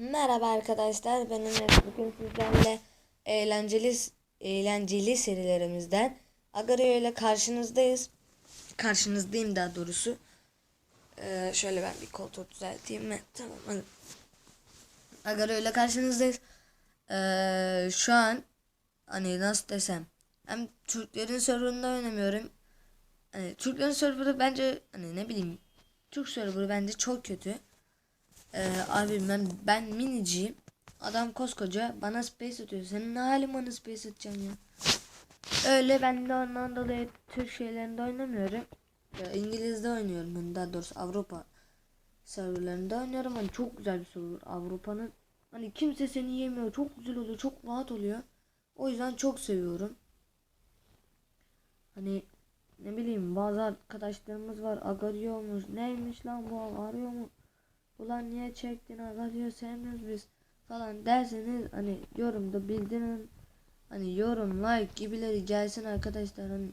Merhaba arkadaşlar, benim Efe. bugün sizlerle eğlenceli eğlenceli serilerimizden Agario ile karşınızdayız. Karşınızdayım daha doğrusu. Ee, şöyle ben bir koltuğu düzelteyim mi? Tamam hadi. Agario ile karşınızdayız. Ee, şu an hani nasıl desem hem Türklerin serverında oynamıyorum. Hani Türklerin serverı bence hani ne bileyim Türk serverı bence çok kötü. Ee, abi ben, ben miniciyim. Adam koskoca bana space atıyor. Senin ne halin bana space atacaksın ya? Öyle ben de ondan dolayı Türk şeylerinde oynamıyorum. Ya, İngiliz'de oynuyorum ben daha doğrusu Avrupa serverlarında oynuyorum. Hani çok güzel bir server Avrupa'nın. Hani kimse seni yemiyor. Çok güzel oluyor. Çok rahat oluyor. O yüzden çok seviyorum. Hani ne bileyim bazı arkadaşlarımız var. Agarıyormuş. Neymiş lan bu arıyor mu? Ulan niye çektin Agarıyor sevmiyoruz biz falan derseniz hani yorumda bildirin. Hani yorum like gibileri gelsin arkadaşlar. Hani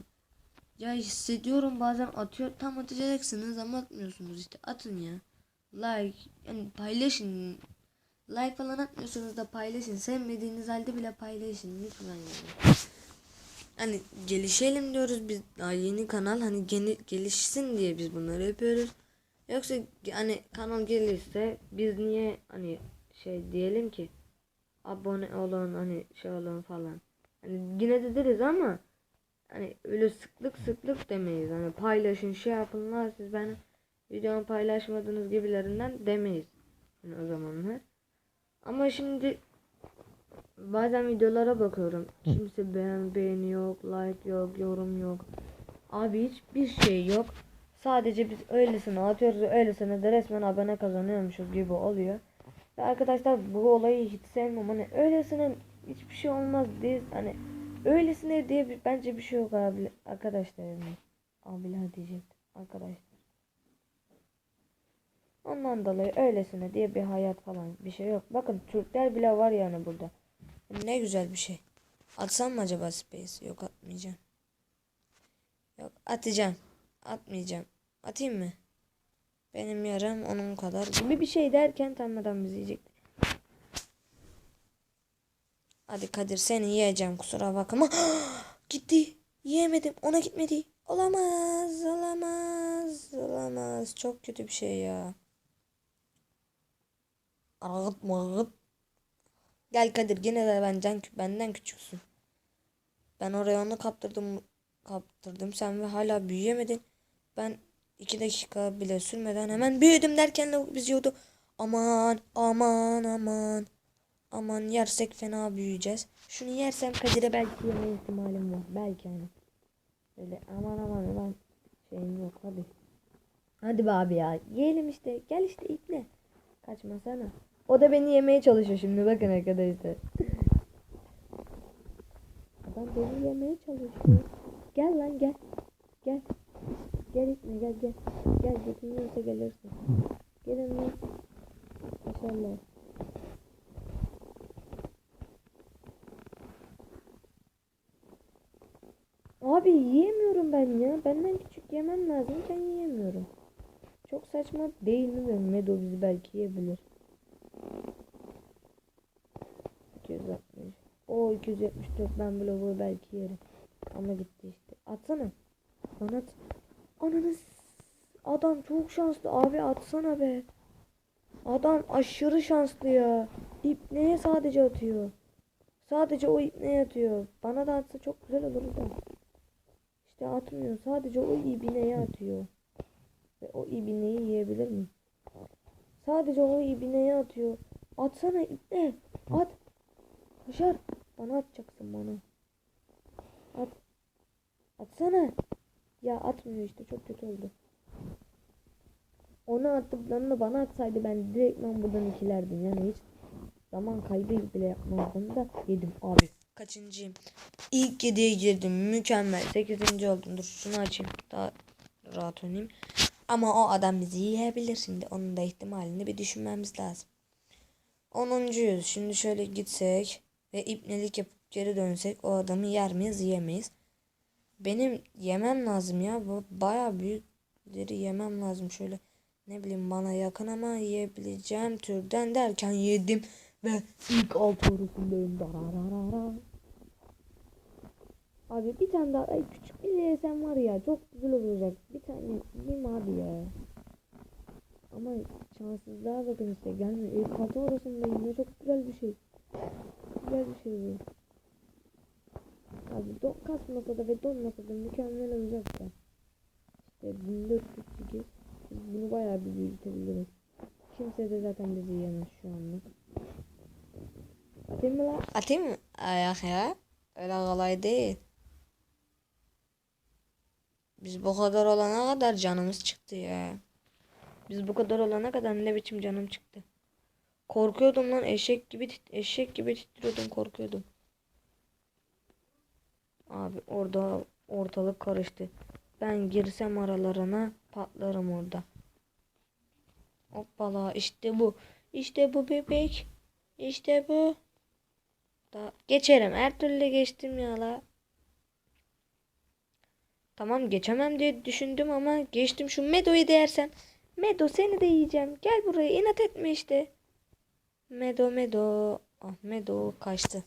ya hissediyorum bazen atıyor tam atacaksınız ama atmıyorsunuz işte atın ya. Like yani paylaşın. Like falan atmıyorsunuz da paylaşın. Sevmediğiniz halde bile paylaşın lütfen yani. Hani gelişelim diyoruz biz daha yeni kanal hani geni, gelişsin diye biz bunları yapıyoruz. Yoksa hani kanal gelirse biz niye hani şey diyelim ki abone olun hani şey olun falan. Hani yine de deriz ama hani öyle sıklık sıklık demeyiz. Hani paylaşın şey yapınlar siz ben videomu paylaşmadığınız gibilerinden demeyiz. Yani o zamanlar. Ama şimdi bazen videolara bakıyorum. Kimse beğen beğeni yok, like yok, yorum yok. Abi hiçbir şey yok. Sadece biz öylesine atıyoruz öylesine de resmen abone kazanıyormuşuz gibi oluyor. Ve arkadaşlar bu olayı hiç sevmem. Hani öylesine hiçbir şey olmaz diye hani öylesine diye bir, bence bir şey yok abi arkadaşlar yani. Abiler diyecektim arkadaşlar. Ondan dolayı öylesine diye bir hayat falan bir şey yok. Bakın Türkler bile var yani burada. Ne güzel bir şey. Atsam mı acaba space? Yok atmayacağım. Yok atacağım. Atmayacağım. Atayım mı? Benim yarım onun kadar gibi bir şey derken tam adam bizi yiyecek. Hadi Kadir seni yiyeceğim kusura bakma. Gitti. Yiyemedim. Ona gitmedi. Olamaz. Olamaz. Olamaz. Çok kötü bir şey ya. Ağıt mağıt. Gel Kadir yine de benden, benden küçüksün. Ben oraya onu kaptırdım kaptırdım sen ve hala büyüyemedin. Ben iki dakika bile sürmeden hemen büyüdüm derken de biz yiyordu. Aman aman aman. Aman yersek fena büyüyeceğiz. Şunu yersem Kadir'e belki yeme ihtimalim var. Belki hani. Öyle aman aman aman. Şeyim yok hadi. Hadi be abi ya. Yiyelim işte. Gel işte iple. Kaçmasana. O da beni yemeye çalışıyor şimdi bakın arkadaşlar. Adam beni yemeye çalışıyor. Gel lan gel. Gel. Gel itme gel gel. Gel götürürse gelirsin. Gelin lan. Maşallah. Abi yiyemiyorum ben ya. Benden küçük yemem lazımken yiyemiyorum. Çok saçma değil mi? Medo bizi belki yiyebilir. 260. O 274 ben bloğu belki yerim. Ama gitti işte. Atsana. Bana at. Ananı Adam çok şanslı abi atsana be. Adam aşırı şanslı ya. İpneye sadece atıyor. Sadece o ipneye atıyor. Bana da atsa çok güzel olur da. İşte atmıyor. Sadece o ibneye atıyor. Ve o ibneyi yiyebilir mi? Sadece o ibneye atıyor. Atsana ipne. At. Başar. Bana atacaksın bana. At. Atsana. Ya atmıyor işte çok kötü oldu. Onu attıklarını bana atsaydı ben direktman buradan ikilerdim. Yani hiç zaman kaybı bile yapmazdım da yedim abi. Kaçıncıyım? İlk 7'ye girdim. Mükemmel. 8. oldum. Dur şunu açayım. Daha rahat oynayayım. Ama o adam bizi yiyebilir şimdi. Onun da ihtimalini bir düşünmemiz lazım. 10. Şimdi şöyle gitsek ve ipnelik yapıp geri dönsek o adamı yer miyiz yiyemeyiz. Benim yemem lazım ya. Bu baya büyükleri yemem lazım. Şöyle ne bileyim bana yakın ama yiyebileceğim türden derken yedim ve ilk altı. Dararara. Abi bir tane daha ay, küçük bir yesem var ya çok güzel olacak. Bir tane yiyeyim abi ya. Ama şanssızlığa bakın işte gelmiyor. İlk altı orasındayım ya çok güzel bir şey. Güzel bir şey bu. Abi don kasmasa da ve donmasa da mükemmel olacak da. İşte 1442 biz bunu bayağı bir büyütebiliriz. Kimse de zaten bizi yiyemez şu anda. Atayım mı lan? Atayım mı? Ayak ya. Öyle kolay değil. Biz bu kadar olana kadar canımız çıktı ya. Biz bu kadar olana kadar ne biçim canım çıktı. Korkuyordum lan eşek gibi eşek gibi titriyordum korkuyordum. Abi orada ortalık karıştı. Ben girsem aralarına patlarım orada. Hoppala işte bu. İşte bu bebek. İşte bu. Da geçerim. Her türlü geçtim ya la. Tamam geçemem diye düşündüm ama geçtim şu Medo'yu değersen. Medo seni de yiyeceğim. Gel buraya inat etme işte. Medo Medo. Ah Medo kaçtı.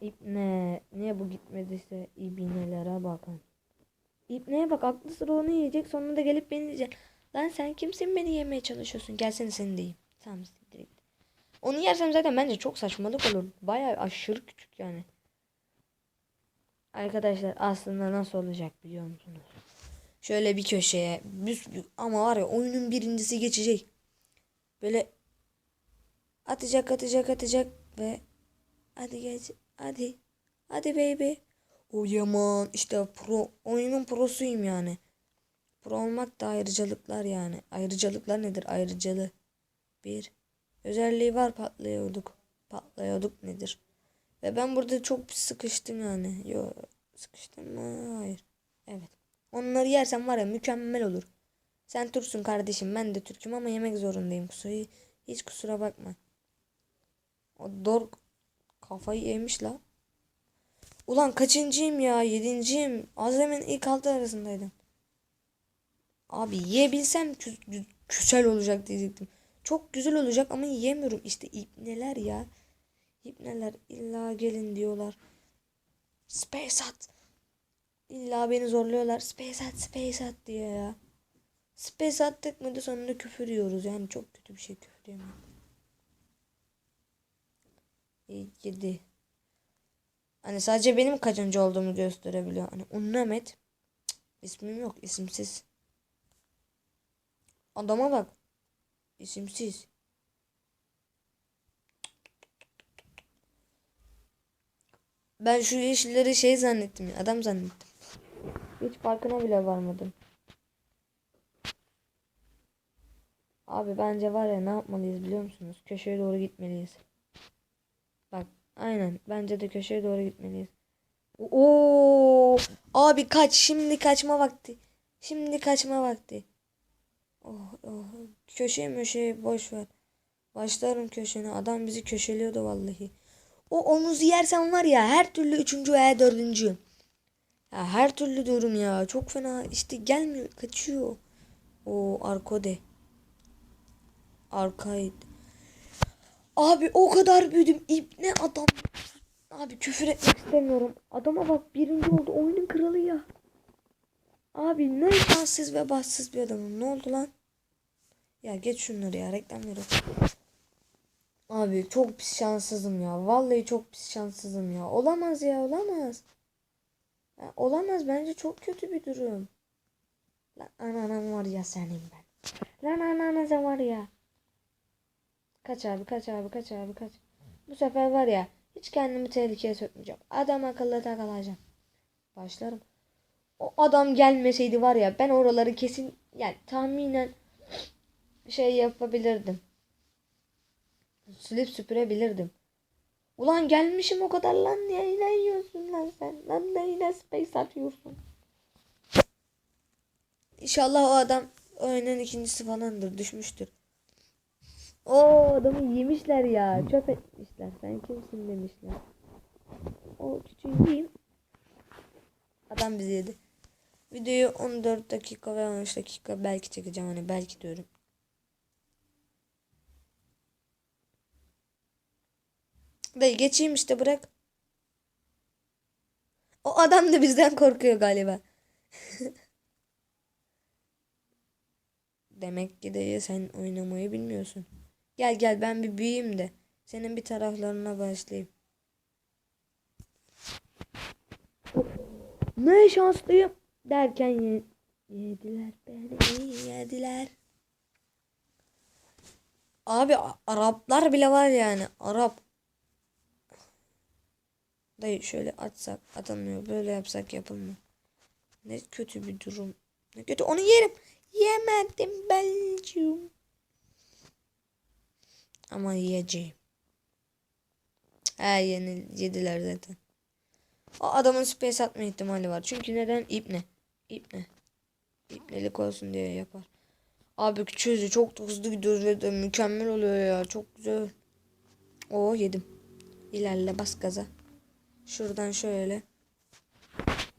İbne. Niye bu gitmediyse ibnelere bakın. İbneye bak aklı sıra onu yiyecek sonra da gelip beni yiyecek. Lan sen kimsin beni yemeye çalışıyorsun? Gelsene seni de yiyeyim. Tamam direkt. Onu yersem zaten bence çok saçmalık olur. Bayağı aşırı küçük yani. Arkadaşlar aslında nasıl olacak biliyor musunuz? Şöyle bir köşeye büsbük ama var ya oyunun birincisi geçecek. Böyle atacak atacak atacak ve hadi geç hadi hadi baby. O yaman işte pro oyunun prosuyum yani. Pro olmak da ayrıcalıklar yani. Ayrıcalıklar nedir? Ayrıcalı. Bir. Özelliği var patlıyorduk. Patlıyorduk nedir? Ve ben burada çok sıkıştım yani. Yo sıkıştım mı? Hayır. Evet. Onları yersem var ya mükemmel olur. Sen Türksün kardeşim ben de Türk'üm ama yemek zorundayım. Kusura, hiç kusura bakma. O dork Kafayı yemiş la. Ulan kaçıncıyım ya? Yedinciyim. Az Azem'in ilk altı arasındaydım. Abi yiyebilsem kü güzel olacak diyecektim. Çok güzel olacak ama yiyemiyorum. İşte ipneler ya. İpneler illa gelin diyorlar. Space at. İlla beni zorluyorlar. Space at, space at diye ya. Space attık mıydı sonunda küfür yiyoruz. Yani çok kötü bir şey küfür yemeyin. 7. Hani sadece benim kaçıncı olduğumu gösterebiliyor. Hani Unnamet. İsmim yok. isimsiz. Adama bak. İsimsiz. Ben şu yeşilleri şey zannettim. Adam zannettim. Hiç farkına bile varmadım. Abi bence var ya ne yapmalıyız biliyor musunuz? Köşeye doğru gitmeliyiz. Bak aynen bence de köşeye doğru gitmeliyiz. Oo abi kaç şimdi kaçma vakti. Şimdi kaçma vakti. Oh oh köşe möşe boş ver. Başlarım köşene. Adam bizi köşeliyordu vallahi. O omuzu yersen var ya her türlü üçüncü veya dördüncü. Ya her türlü diyorum ya. Çok fena işte gelmiyor kaçıyor. O arkode. Arkaid. Abi o kadar büyüdüm. İbne adam. Abi küfür etmek istemiyorum. Adama bak birinci oldu. Oyunun kralı ya. Abi ne şanssız ve bahtsız bir adamım. Ne oldu lan? Ya geç şunları ya reklam veriyor. Abi çok pis şanssızım ya. Vallahi çok pis şanssızım ya. Olamaz ya olamaz. Ya, olamaz bence çok kötü bir durum. Lan ananan var ya senin ben. Lan ananıza var ya. Kaç abi kaç abi kaç abi kaç. Bu sefer var ya hiç kendimi tehlikeye sokmayacağım. Adam akıllı takılacağım. Başlarım. O adam gelmeseydi var ya ben oraları kesin yani tahminen şey yapabilirdim. Silip süpürebilirdim. Ulan gelmişim o kadar lan niye yine yiyorsun lan sen? Lan ne yine space atıyorsun? İnşallah o adam oyunun ikincisi falandır düşmüştür. O adamı yemişler ya çöp etmişler. Sen kimsin demişler. O küçüğü yiyeyim. Adam bizi yedi. Videoyu 14 dakika ve 13 dakika belki çekeceğim hani belki diyorum. Dayı geçeyim işte bırak. O adam da bizden korkuyor galiba. Demek ki dayı sen oynamayı bilmiyorsun. Gel gel ben bir büyüyeyim de senin bir taraflarına başlayayım. Ne şanslıyım derken ye- yediler beni yediler. Abi Araplar bile var yani Arap. Dayı şöyle atsak atılmıyor böyle yapsak yapılmıyor. Ne kötü bir durum. Ne kötü onu yerim. Yemedim Belgium. Ama yiyeceğim. He yediler zaten. O adamın space atma ihtimali var. Çünkü neden? İpne. İpne. İpnelik olsun diye yapar. Abi çözü çok hızlı gidiyoruz ve mükemmel oluyor ya. Çok güzel. Oo yedim. İlerle bas gaza. Şuradan şöyle.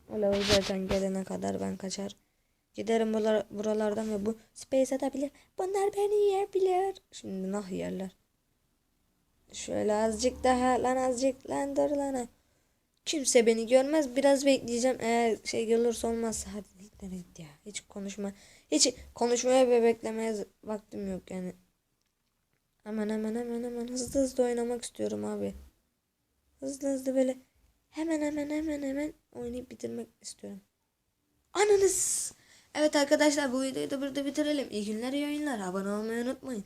Ola zaten gelene kadar ben kaçar. Giderim buralar, buralardan ve bu space atabilir. Bunlar beni yiyebilir. Şimdi nah yerler. Şöyle azıcık daha lan azıcık lan dur lan. Kimse beni görmez. Biraz bekleyeceğim. Eğer şey gelirse olmazsa hadi git git ya. Hiç konuşma. Hiç konuşmaya ve beklemeye vaktim yok yani. Hemen hemen hemen hemen hızlı hızlı oynamak istiyorum abi. Hızlı hızlı böyle hemen hemen hemen hemen oynayıp bitirmek istiyorum. Ananız. Evet arkadaşlar bu videoyu da burada bitirelim. İyi günler iyi oyunlar. Abone olmayı unutmayın.